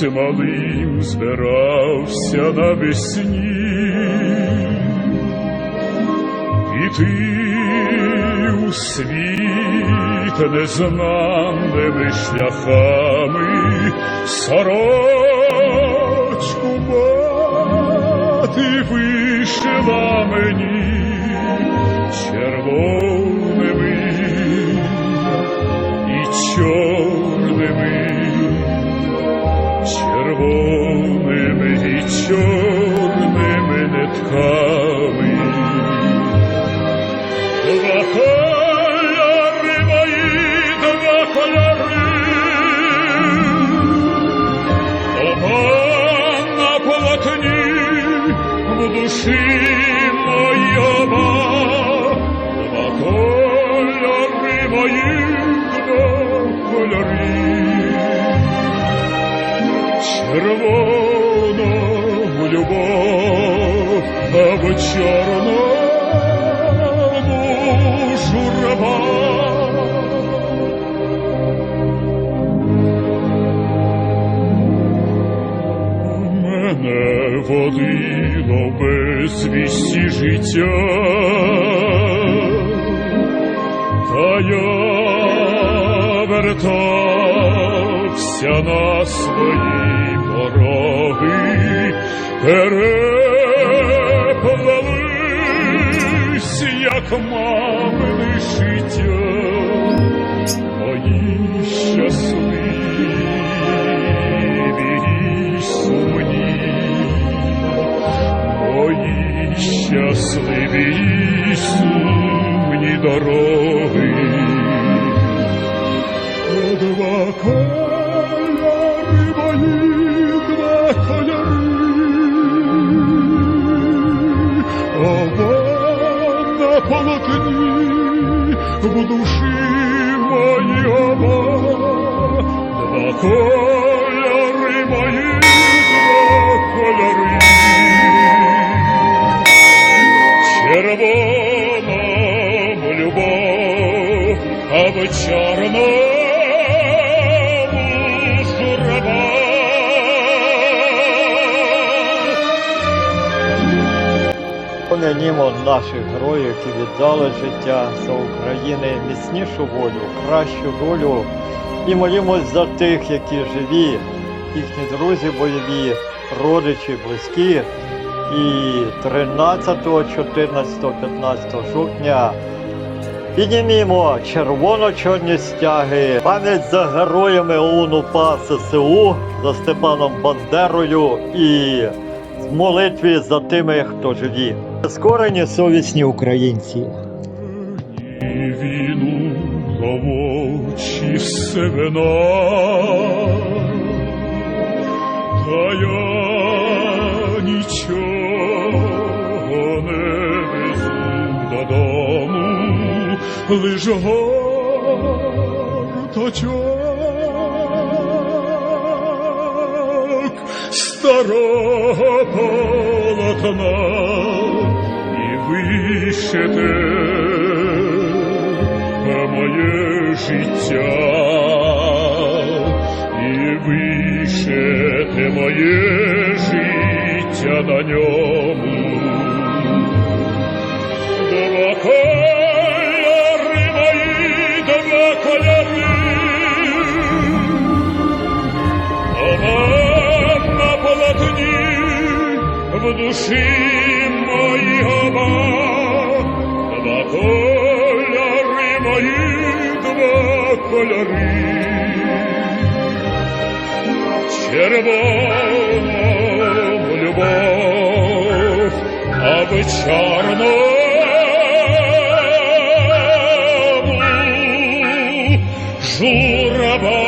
колись малим збирався навесні, і ти у світ незнаними шляхами сорочку мати вишила мені червоними і чорними, червоними і чорними нитками. Два кольори мої, два кольори, Оба на полотні в душі любов, а в чорному журба. Мене водило без вісті життя, та я вертався на свої пороги, переплались, як мамини життя, мої щасливі сумні, мої щасливі сумні дороги. Два в душі мої оба, два кольори мої, два кольори. Червоному любов, а в Пом'янімо наших героїв, які віддали життя за України, міцнішу волю, кращу долю і молімось за тих, які живі, їхні друзі бойові, родичі, близькі. І 13, 14, 15 жовтня піднімімо червоно-чорні стяги, пам'ять за героями ОУН УПА ССУ, за Степаном Бандерою і в молитві за тими, хто живі. Скорені совісні українці. І віну ловочі семена, та я нічого не везу додому, лиш горточок старого полотна вишите моє життя, і вишите моє життя на ньому. Два кольори мої, два кольори, Оба на полотні, в душі Червону любов, а в чорному журба.